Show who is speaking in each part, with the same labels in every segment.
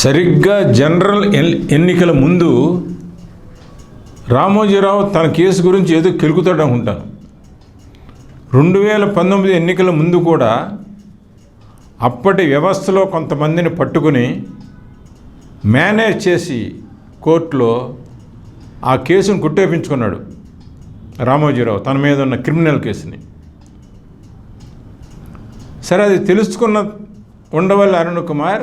Speaker 1: సరిగ్గా జనరల్ ఎన్- ఎన్నికల ముందు రామోజీరావు తన కేసు గురించి ఏదో కెలుకుతాడు అనుకుంటాను. రెండు వేల పంతొమ్మిది ఎన్నికల ముందు కూడా అప్పటి వ్యవస్థలో కొంతమందిని పట్టుకుని మేనేజ్ చేసి కోర్టులో ఆ కేసును కుట్టేపించుకున్నాడు రామోజీరావు తన మీద ఉన్న క్రిమినల్ కేసుని. సరే అది తెలుసుకున్న ఉండవల్లి అరుణ్ కుమార్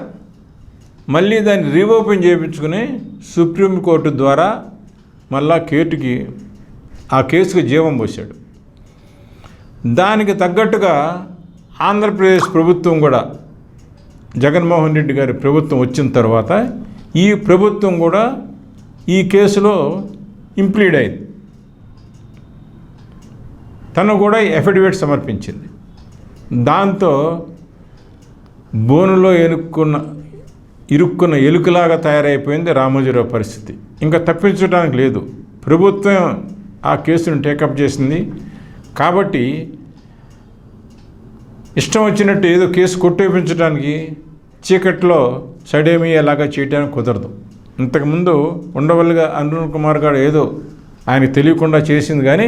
Speaker 1: మళ్ళీ దాన్ని రీఓపెన్ చేయించుకుని సుప్రీంకోర్టు ద్వారా మళ్ళా కేటుకి ఆ కేసుకి జీవం పోశాడు. దానికి తగ్గట్టుగా ఆంధ్రప్రదేశ్ ప్రభుత్వం కూడా జగన్మోహన్ రెడ్డి గారి ప్రభుత్వం వచ్చిన తర్వాత ఈ ప్రభుత్వం కూడా ఈ కేసులో ఇంప్లీడ్ అయింది. తను కూడా ఎఫిడవిట్ సమర్పించింది. దాంతో బోనులో ఎనుక్కున్న ఇరుక్కున్న ఎలుకలాగా తయారైపోయింది రామోజీరావు పరిస్థితి. ఇంకా తప్పించడానికి లేదు. ప్రభుత్వం ఆ కేసును టేకప్ చేసింది. కాబట్టి ఇష్టం వచ్చినట్టు ఏదో కేసు కొట్టేపించడానికి చీకట్లో సడేమియేలాగా చేయడానికి కుదరదు. ఇంతకుముందు ఉండవల్లిగా అరుణ్ కుమార్ గారు ఏదో ఆయనకు తెలియకుండా చేసింది కానీ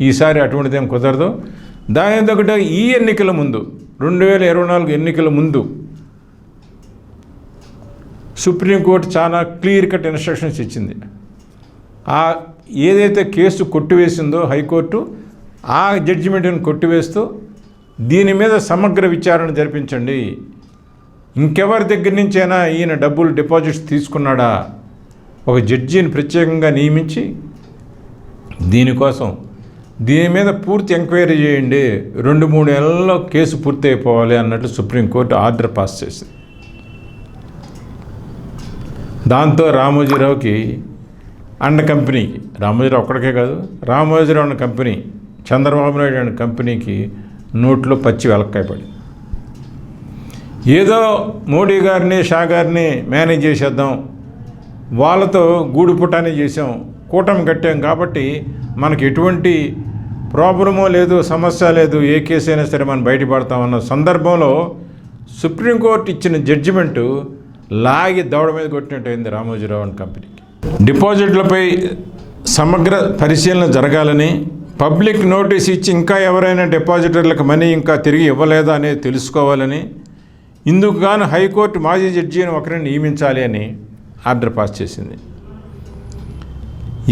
Speaker 1: ఈసారి అటువంటిదేం కుదరదు. దాని తగ్గట్టు ఈ ఎన్నికల ముందు రెండు వేల ఇరవై నాలుగు ఎన్నికల ముందు సుప్రీంకోర్టు చాలా క్లియర్ కట్ ఇన్స్ట్రక్షన్స్ ఇచ్చింది. ఆ ఏదైతే కేసు కొట్టివేసిందో హైకోర్టు ఆ జడ్జిమెంట్ని కొట్టివేస్తూ దీని మీద సమగ్ర విచారణ జరిపించండి. ఇంకెవరి దగ్గర నుంచైనా ఈయన డబ్బులు డిపాజిట్స్ తీసుకున్నాడా? ఒక జడ్జిని ప్రత్యేకంగా నియమించి దీనికోసం దీని మీద పూర్తి ఎంక్వైరీ చేయండి. రెండు మూడు నెలల్లో కేసు పూర్తి అయిపోవాలి అన్నట్లు సుప్రీంకోర్టు ఆర్డర్ పాస్ చేసింది. దాంతో రామోజీరావుకి అండ కంపెనీకి రామోజీరావు ఒక్కడికే కాదు రామోజీరావు అన్న కంపెనీ చంద్రబాబు నాయుడు అన్న కంపెనీకి నోట్లో పచ్చి వెలక్కాయపడి. ఏదో మోడీ గారిని షా గారిని మేనేజ్ చేసేద్దాం వాళ్ళతో గూడు పుటాని చేసాం కూటమి కట్టాం కాబట్టి మనకి ఎటువంటి ప్రాబ్లమో లేదు సమస్య లేదు ఏ కేసు అయినా సరే మనం బయటపడతామన్న సందర్భంలో సుప్రీంకోర్టు ఇచ్చిన జడ్జిమెంటు లాగి దవడ మీద కొట్టినట్టు అయింది రామోజీరావు అండ్ కంపెనీకి. డిపాజిట్లపై సమగ్ర పరిశీలన జరగాలని పబ్లిక్ నోటీస్ ఇచ్చి ఇంకా ఎవరైనా డిపాజిటర్లకు మనీ ఇంకా తిరిగి ఇవ్వలేదా అనేది తెలుసుకోవాలని ఇందుకు గాను హైకోర్టు మాజీ జడ్జిని ఒకరిని నియమించాలి అని ఆర్డర్ పాస్ చేసింది.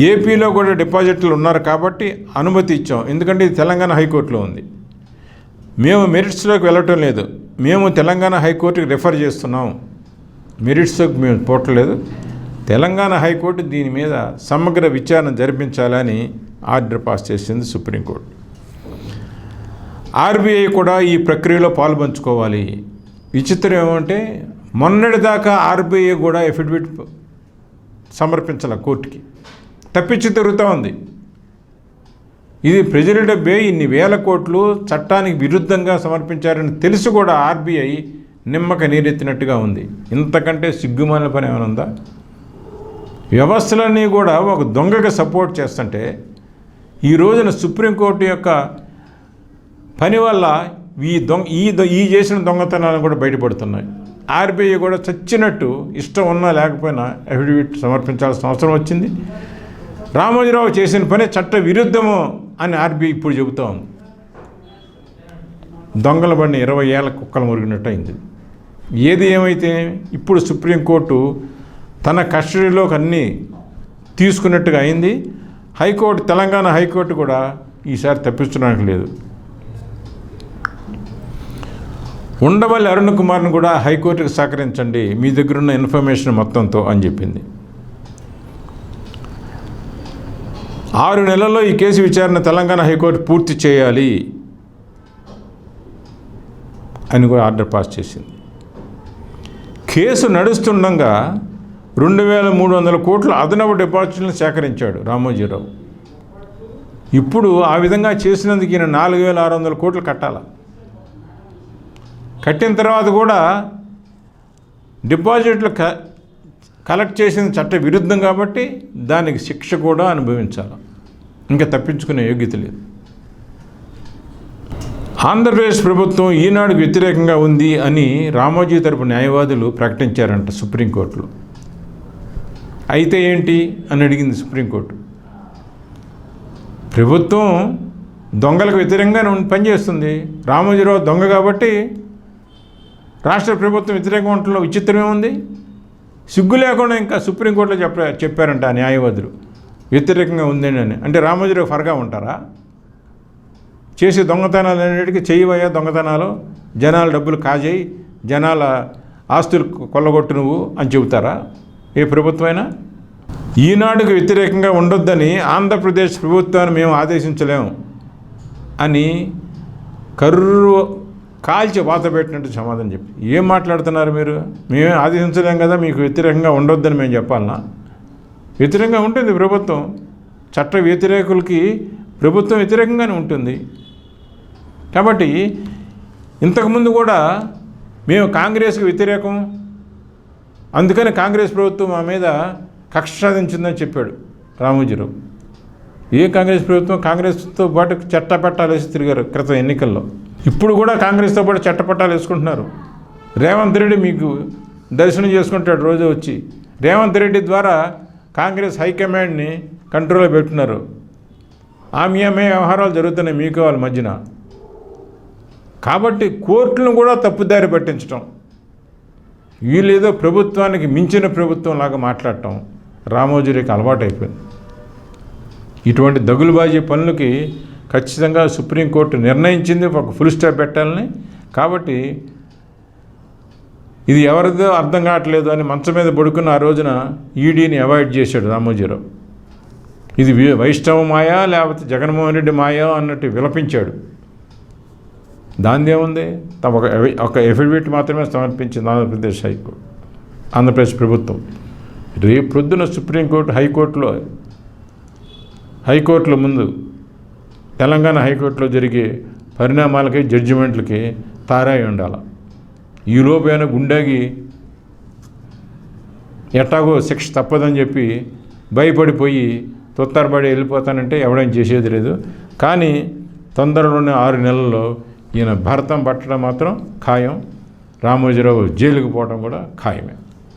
Speaker 1: ఏపీలో కూడా డిపాజిట్లు ఉన్నారు కాబట్టి అనుమతి ఇచ్చాం. ఎందుకంటే ఇది తెలంగాణ హైకోర్టులో ఉంది. మేము మెరిట్స్లోకి వెళ్ళటం లేదు. మేము తెలంగాణ హైకోర్టుకి రిఫర్ చేస్తున్నాం. మెరిట్స్ మేము పోవట్లేదు తెలంగాణ హైకోర్టు దీని మీద సమగ్ర విచారణ జరిపించాలని ఆర్డర్ పాస్ చేసింది సుప్రీంకోర్టు. ఆర్బీఐ కూడా ఈ ప్రక్రియలో పాల్పంచుకోవాలి. విచిత్రం ఏమంటే మొన్నటిదాకా ఆర్బీఐ కూడా ఎఫిడవిట్ సమర్పించాల కోర్టుకి. తప్పించి తిరుగుతూ ఉంది. ఇది ప్రెసిడెంట్ బే ఇన్ని వేల కోట్లు చట్టానికి విరుద్ధంగా సమర్పించారని తెలిసి కూడా ఆర్బీఐ నిమ్మక నీరెత్తినట్టుగా ఉంది. ఇంతకంటే సిగ్గుమాలిన పని ఏమైనా ఉందా? వ్యవస్థలన్నీ కూడా ఒక దొంగకి సపోర్ట్ చేస్తుంటే ఈ రోజున సుప్రీంకోర్టు యొక్క పని వల్ల ఈ దొంగ ఈ ఈ చేసిన దొంగతనాలు కూడా బయటపడుతున్నాయి. ఆర్బీఐ కూడా చచ్చినట్టు ఇష్టం ఉన్నా లేకపోయినా అఫిడవిట్ సమర్పించాల్సిన అవసరం వచ్చింది. రామోజీరావు చేసిన పని చట్ట విరుద్ధము అని ఆర్బీఐ ఇప్పుడు చెబుతా ఉంది దొంగల బండి ఇరవై ఏళ్ళ కుక్కలు మురిగినట్టు అయింది. ఏది ఏమైతే ఇప్పుడు సుప్రీంకోర్టు తన కస్టడీలోకి అన్నీ తీసుకున్నట్టుగా అయింది హైకోర్టు తెలంగాణ హైకోర్టు కూడా ఈసారి తప్పించడానికి లేదు. ఉండవల్లి అరుణ్ కుమార్ను కూడా హైకోర్టుకు సహకరించండి మీ దగ్గర ఉన్న ఇన్ఫర్మేషన్ మొత్తంతో అని చెప్పింది. ఆరు నెలల్లో ఈ కేసు విచారణ తెలంగాణ హైకోర్టు పూర్తి చేయాలి అని కూడా ఆర్డర్ పాస్ చేసింది. కేసు నడుస్తుండగా రెండు వేల మూడు వందల కోట్ల అదనపు డిపాజిట్లను సేకరించాడు రామోజీరావు. ఇప్పుడు ఆ విధంగా చేసినందుకు ఈయన నాలుగు వేల ఆరు వందల కోట్లు కట్టాల. కట్టిన తర్వాత కూడా డిపాజిట్లు క కలెక్ట్ చేసిన చట్ట విరుద్ధం కాబట్టి దానికి శిక్ష కూడా అనుభవించాలి. ఇంకా తప్పించుకునే యోగ్యత లేదు. ఆంధ్రప్రదేశ్ ప్రభుత్వం ఈనాడుకు వ్యతిరేకంగా ఉంది అని రామోజీ తరపు న్యాయవాదులు ప్రకటించారంట సుప్రీంకోర్టులో. అయితే ఏంటి అని అడిగింది సుప్రీంకోర్టు. ప్రభుత్వం దొంగలకు వ్యతిరేకంగా పనిచేస్తుంది. రామోజీరావు దొంగ కాబట్టి రాష్ట్ర ప్రభుత్వం వ్యతిరేకంగా ఉండటంలో విచిత్రమే ఉంది. సిగ్గు లేకుండా ఇంకా సుప్రీంకోర్టులో చెప్ప చెప్పారంట ఆ న్యాయవాదులు. వ్యతిరేకంగా ఉందని అంటే రామోజీరావు ఫర్గా ఉంటారా? చేసే దొంగతనాలు అనేటికి చేయవయ్యా దొంగతనాలు. జనాల డబ్బులు కాజేయి జనాల ఆస్తులు కొల్లగొట్టు నువ్వు అని చెబుతారా? ఏ ప్రభుత్వమైనా? ఈనాడుకు వ్యతిరేకంగా ఉండొద్దని ఆంధ్రప్రదేశ్ ప్రభుత్వాన్ని మేము ఆదేశించలేము అని కర్రు కాల్చి వాత పెట్టినట్టు సమాధానం చెప్పి. ఏం మాట్లాడుతున్నారు మీరు? మేమే ఆదేశించలేం కదా మీకు వ్యతిరేకంగా ఉండొద్దని మేము చెప్పాలనా? వ్యతిరేకంగా ఉంటుంది ప్రభుత్వం. చట్ట వ్యతిరేకులకి ప్రభుత్వం వ్యతిరేకంగానే ఉంటుంది. కాబట్టి ఇంతకుముందు కూడా మేము కాంగ్రెస్కి వ్యతిరేకం అందుకని కాంగ్రెస్ ప్రభుత్వం మా మీద కక్ష సాధించిందని చెప్పాడు రామోజీరావు. ఏ కాంగ్రెస్ ప్రభుత్వం కాంగ్రెస్తో పాటు చట్టపట్టాలు వేసి తిరిగారు క్రితం ఎన్నికల్లో. ఇప్పుడు కూడా కాంగ్రెస్తో పాటు చట్టపట్టాలు వేసుకుంటున్నారు. రేవంత్ రెడ్డి మీకు దర్శనం చేసుకుంటాడు రోజు వచ్చి. రేవంత్ రెడ్డి ద్వారా కాంగ్రెస్ హైకమాండ్ని కంట్రోల్లో పెట్టున్నారు ఆమె ఆమె వ్యవహారాలు జరుగుతున్నాయి మీకు వాళ్ళ మధ్యన. కాబట్టి కోర్టులను కూడా తప్పుదారి పట్టించడం వీళ్ళేదో ప్రభుత్వానికి మించిన ప్రభుత్వం లాగా మాట్లాడటం రామోజీరికి అలవాటు అయిపోయింది ఇటువంటి దగులుబాజీ పనులకి ఖచ్చితంగా సుప్రీంకోర్టు నిర్ణయించింది ఒక ఫుల్ స్టాప్ పెట్టాలని. కాబట్టి ఇది ఎవరిదో అర్థం కావట్లేదు అని మంచం మీద పడుకున్న ఆ రోజున ఈడీని అవాయిడ్ చేశాడు రామోజీరావు. ఇది వైష్ణవ మాయా లేకపోతే జగన్మోహన్ రెడ్డి మాయా అన్నట్టు విలపించాడు. దాని ఏముంది తమ ఒక ఒక ఎఫిడవిట్ మాత్రమే సమర్పించింది ఆంధ్రప్రదేశ్ హైకోర్టు ఆంధ్రప్రదేశ్ ప్రభుత్వం. రేపు ప్రొద్దున సుప్రీంకోర్టు హైకోర్టులో హైకోర్టుల ముందు తెలంగాణ హైకోర్టులో జరిగే పరిణామాలకి జడ్జిమెంట్లకి తారాయి ఉండాలి. ఈలోపైన గుండాగి ఎట్టాగో శిక్ష తప్పదని చెప్పి భయపడిపోయి తొత్తరబడి వెళ్ళిపోతానంటే ఎవడేం చేసేది లేదు. కానీ తొందరలోనే ఆరు నెలల్లో ఈయన భరతం పట్టడం మాత్రం ఖాయం. రామోజీరావు జైలుకు పోవడం కూడా ఖాయమే.